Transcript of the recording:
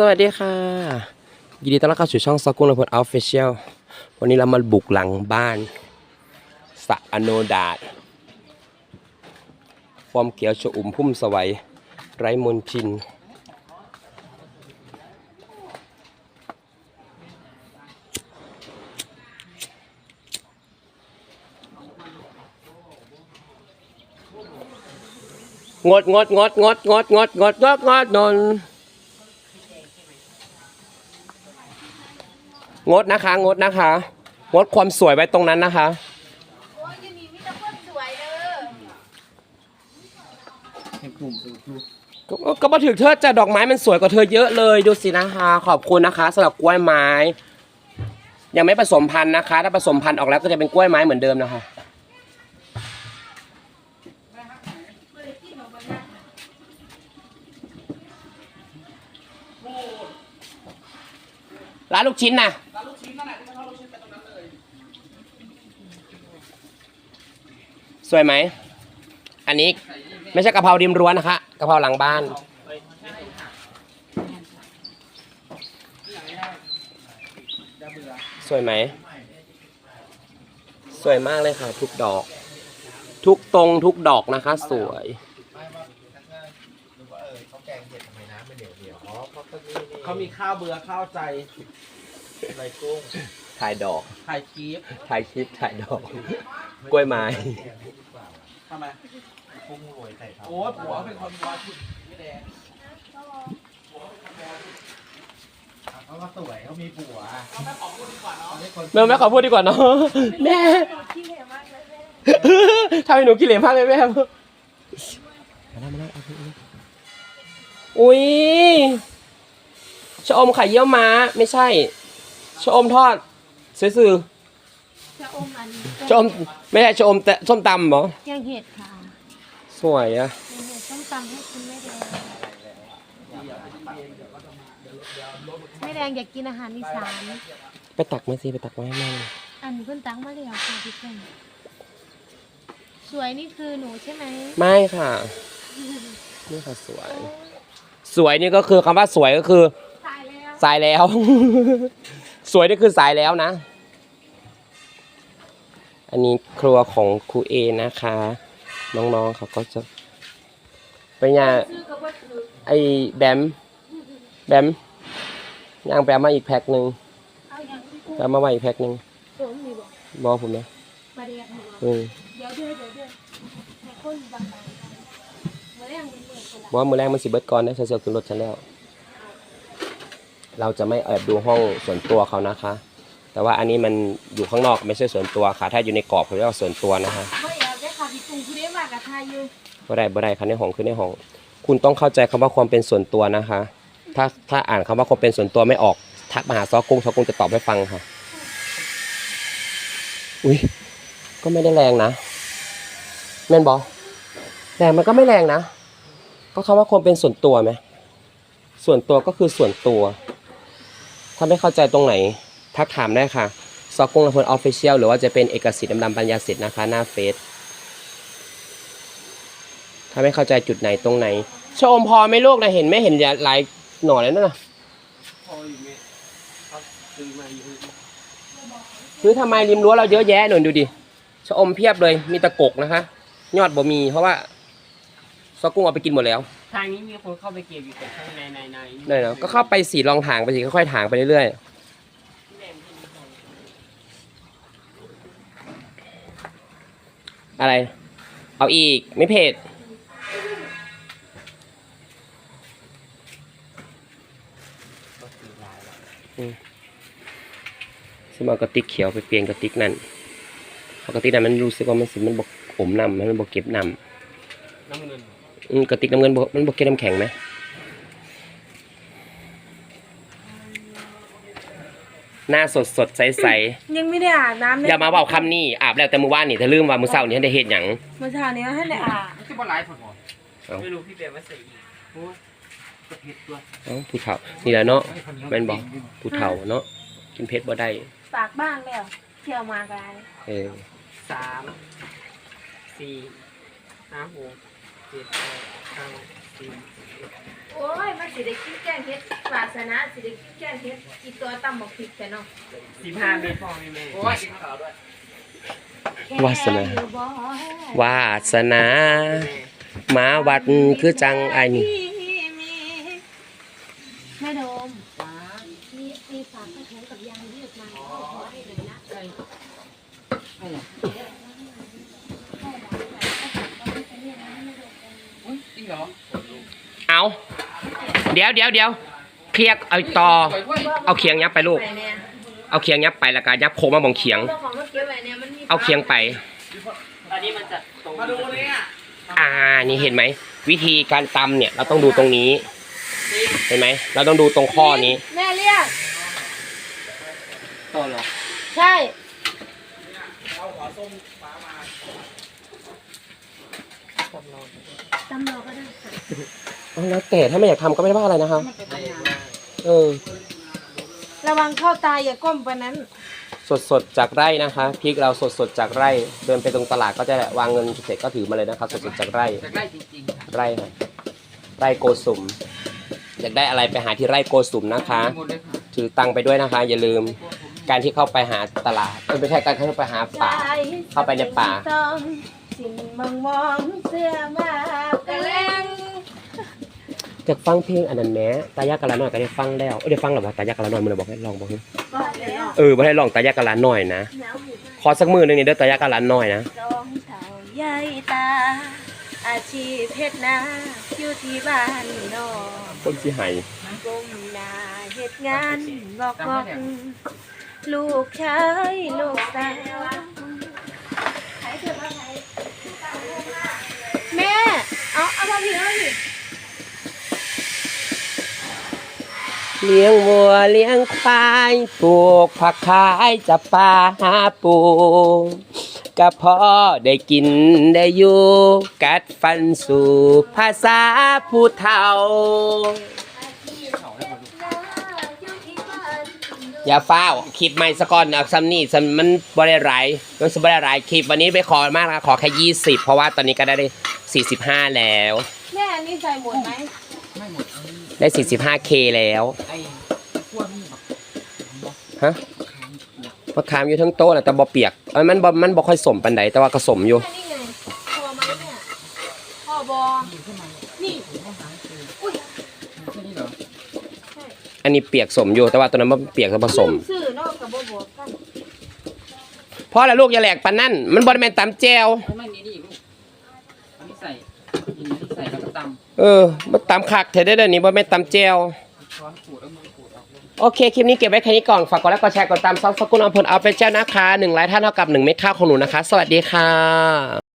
สวัสดีค่ะ ยินดีต้อนรับเข้าสู่ช่องซอกุ้งลำพลออฟฟิเชียลวันนี้เรามาบุกหลังบ้านสะอโนดาดความเขียวชอุ่มพุ่มสวัย ไร้มนทิน งดงดงดงดงดงดงดงดงดนน งดนะคะ งดนะคะ งดความสวยไว้ตรงนั้นนะคะ โอ้ยยูนี่มีแต่คนสวยเด้อก็ก็มาถึงเธอจะดอกไม้มันสวยกว่าเธอเยอะเลยดูสินะคะ ขอบคุณนะคะสำหรับกล้วยไม้ ยังไม่ผสมพันธุ์นะคะ ถ้าผสมพันธุ์ออกแล้วก็จะเป็นกล้วยไม้เหมือนเดิมนะคะ ร้านลูกชิ้นนะสวยไหม อันนี้ไม่ใช่กะเพราริมรั้วนะคะกะเพราหลังบ้าน สวยไหม สวยมากเลยค่ะ ทุกดอก ทุกตรงทุกดอกนะคะ สวย เขามีข้าวเบื่อข้าวใจไรกุ้งถ่ายดอกไข่คีฟถ่ายคลิป ถ่ายดอก กล้วยไม้ ทำไมพุ่งรวยใส่เขาโอ้ยผัวเป็นคนวาชุดไม่แดงเขาก็สวยเขามีผัวแม่แม่ขอพูดดีกว่าเนาะแม่ขี้เหร่มากเลยแม่ทำให้หนูกินเหลวมากเลยแม่มาแล้วมาแล้วเอาไปเอาไปอุ้ย ชะอมไข่เยี่ยวม้าไม่ใช่ชะอมทอดซื่อจะอมอันๆชะอมไม่ใช่ชะอมแต่ส้มตำเหรอแกงเห็ดค่ะสวยอะแกงเห็ดต้มตำให้คุณแม่แดงแม่แดงอยากกินอาหารอีสานไปตักมาสิไปตักมาให้แม่อันเพิ่นตั้งมาแล้วค่ะทุกคนสวยนี่คือหนูใช่ไหมไม่ค่ะนี่ค่ะสวย สวยนี่ก็คือคำว่าสวยก็คือตายแล้ว สายแล้ว สวยนี่คือสายแล้วนะ อันนี้ครัวของครูเอนะคะ น้องๆเขาก็จะไปย่างไอ้แบม แบมย่างแบมมาอีกแพ็คหนึ่งแบมมาใหม่อีกแพ็คหนึ่งบอกผมนะอืมบอมือแรงมันสิเบิดก่อนนะใส่เสื้อขึ้นรถฉันแล้ว เราจะไม่แอบดูห้องส่วนตัวเขานะคะ แต่ว่าอันนี้มันอยู่ข้างนอกไม่ใช่ส่วนตัวค่ะ ถ้าอยู่ในกรอบเขาเรียกว่าส่วนตัวนะคะไม่เอาได้ค่ะพี่ปุงคุณได้มากับไทยอยู่บ่ได้บ่ได้ครับในห้องคือในห้อง คุณต้องเข้าใจคำว่าความเป็นส่วนตัวนะคะ ถ้าถ้าอ่านคำว่าความเป็นส่วนตัวไม่ออก ทักมาหาซอกุ้งซอกุ้งจะตอบให้ฟังค่ะ อุ้ยก็ไม่ได้แรงนะแม่นบอแรงมันก็ไม่แรงนะ ก็คำว่าความเป็นส่วนตัวไหมส่วนตัวก็คือส่วนตัว ถ้าไม่เข้าใจตรงไหนทักถามได้ค่ะซอกุ้งละพลออฟฟิเชียลหรือว่าจะเป็นเอกสิทธิ์ดำๆปัญญาสิทธิ์นะคะ หน้าเฟซถ้าไม่เข้าใจจุดไหนตรงไหนชะอมพอไหม่ลูกนะเห็นไหม่เห็นหลายหน่อแล้วนะซื้อทำไมริมรั้วเราเยอะแยะหนุนดูดิชะอมเพียบเลยมีตะกกนะคะ ยอดบ่มีเพราะว่า ซอกุ้งเอาไปกินหมดแล้วทางนี้มีคนเข้าไปเก็บอยู่แต่ข้างในในในได้เนาะก็เข้าไปสีลองถางไปสิค่อยๆถางไปเรื่อยๆอะไร เอาอีกไม่เผ็ดสมเอากระติกเขียวไปเปลี่ยนกระติกนั่นเพราะกระติกนั้นมันรู้สึกว่ามันสิมันบกอมน้ำมันบกเก็บน้น้ำเงินำอืม กระติกน้ำเงินบ่มันบกเก็บน้ำแข็งไหมหน้าสดสดใสใสยังไม่ได้อาบน้ำๆเลยอย่ามาเบาคำนี้อาบแล้วแต่มื้อวานนี่ถ้าลืมว่ามื้อเช้านี่ท่านได้เฮ็ดหยังเมื่อเช้านี้ให้ได้อาบไม่ใช่ว่าไลฟ์ผลเอ้าไม่รู้พี่เบลว่าใส่อีกโอ้ยกระเพ็ดตัวเอ้าผู้เฒ่านี่แหละเนาะแม่นบ่ผู้เฒ่าเนาะกินเผ็ดบ่ได้ปากบ้างแล้วเที่ยวมากันเออสามสี่ห้าหก เจ็ดแปดเก้าสิบโอ้ยมันสิได้กินแกงเฮ็ดวาสนาสิได้กินแกงเฮ็ดอีตัวตำบักพริกแต่เนาะสิบห้าเมตรพอไหมแม่โอ้ยกินข้าวด้วยวาสนา วาสนาหมาวัดคือจังไอ้นี่แม่โดมมีมีฝากกระทงกับยางยืดมาขอให้เลยนะ จริงเหรอ เอาเดี๋ยวเดี๋ยวเดี๋ยวเคลียร์เอาต่อสวยด้วยเอาเคียงยับไปลูกไปเนี่ยเอาเคียงยับไปแล้วก็ยับโค้งมาบองเคียงเจ้าของรถเก็บไว้เนี่ยมันมีเอาเคียงไป อันนี้มันจะตรงมาดูเนี่ยอ่า นี่เห็นไหม วิธีการตำเนี่ย เราต้องดูตรงนี้ เห็นไหม เราต้องดูตรงข้อนี้ แม่เรียกต่อเหรอ ใช่ ตำรอก็ได้ค่ะเอาแล้วแต่ถ้าไม่อยากทำก็ไม่ได้ว่าอะไรนะครับเออ ระวังเข้าตาอย่าก้มไปนั้น สดสดๆจากไร่นะคะพริกเราสดสดๆจากไร่ เดินไปตรงตลาดก็จะวางเงินเสร็จก็ถือมาเลยนะคะ สดสดๆจากไร่จะใกล้จริงๆค่ะไร่ค่ะไร่โกสุมอยากได้อะไรไปหาที่ไร่โกสุมนะคะ หมดเลยค่ะถือตังค์ไปด้วยนะคะ อย่าลืมการที่เข้าไปหาตลาดเอ้ยไม่ใช่การเข้าไปหาป่า เข้าไปในป่าสิ่ง มองมองเสื้อมากระแลงจะฟังเพลงอันนั้นแหมตายากกะละน้อยก็ได้ฟังแล้วเอ้ยได้ฟังหรอวะตายากกะละน้อยมึงเลยบอกให้ลองบอกให้ก็แล้วเออบ่ให้ลองตายากกะละน้อยนะขอสักมือหนึงนี่เด้อตายากกะละน้อยนะสองเท่าใหญ่ตา อาชีพเพชรนาอยู่ที่บ้านนอกคนสิให้ก้มหน้าเฮ็ดงานบอกบอกลูกชายลูกสาวแม่ เลี้ยงวัวเลี้ยงควายปลูกผักขายจะปลาหาปูก็พอได้กินได้อยู่กัดฟันสู่ภาษาผู้เฒ่า อย่าฟ้าคลิปใหม่สก่อนเอาซัมนี่ซัมมันบริไรมันสบริไรคลิปวันนี้ไปขอมากนะขอแค่ยี่สิบเพราะว่าตอนนี้ก็ได้ สี่สิบห้าแล้ว แม่อันนี้ใส่หมดไหมไม่หมดเอานี่ได้สี่สิบห้าเคแล้ว ไอ้ขั้วนี่แบบฮะมะขามอยู่ทั้งโต๊ะแหละแต่บ่เปียกเอ้ยมันบ่มันบ่ค่อยสมปันใดแต่ว่าก็สมอยู่ แค่นี้ไงพอไหมเนี่ยพอบอนี่แค่นี้เหรออันนี้เปียกสมอยู่ แต่ว่าตัวนั้นมันเปียกแล้วผสมซื้อนอกกับบ่บอกกันเพราะละลูกอย่าแหลกปันนั่นมันบ่ได้แม่นตำแจวไม่ไม่นี่นี่ลูก อันนี้ใส่อันนี้ใส่แล้วก็ตำเออมาตำคักเธอได้อเดี๋ยวนี้บ่แม่นตำแจว ช้อนขูดเอามือขูดออกเลยโอเค คลิปนี้เก็บไว้แค่นี้ก่อน ฝากกดไลค์ กดแชร์ กดตามซองสกุลอมพลเอาเป็นเจ้านะคะหนึ่งไลค์ท่านเท่ากับหนึ่งเม็ดข้าวของหนูนะคะ สวัสดีค่ะ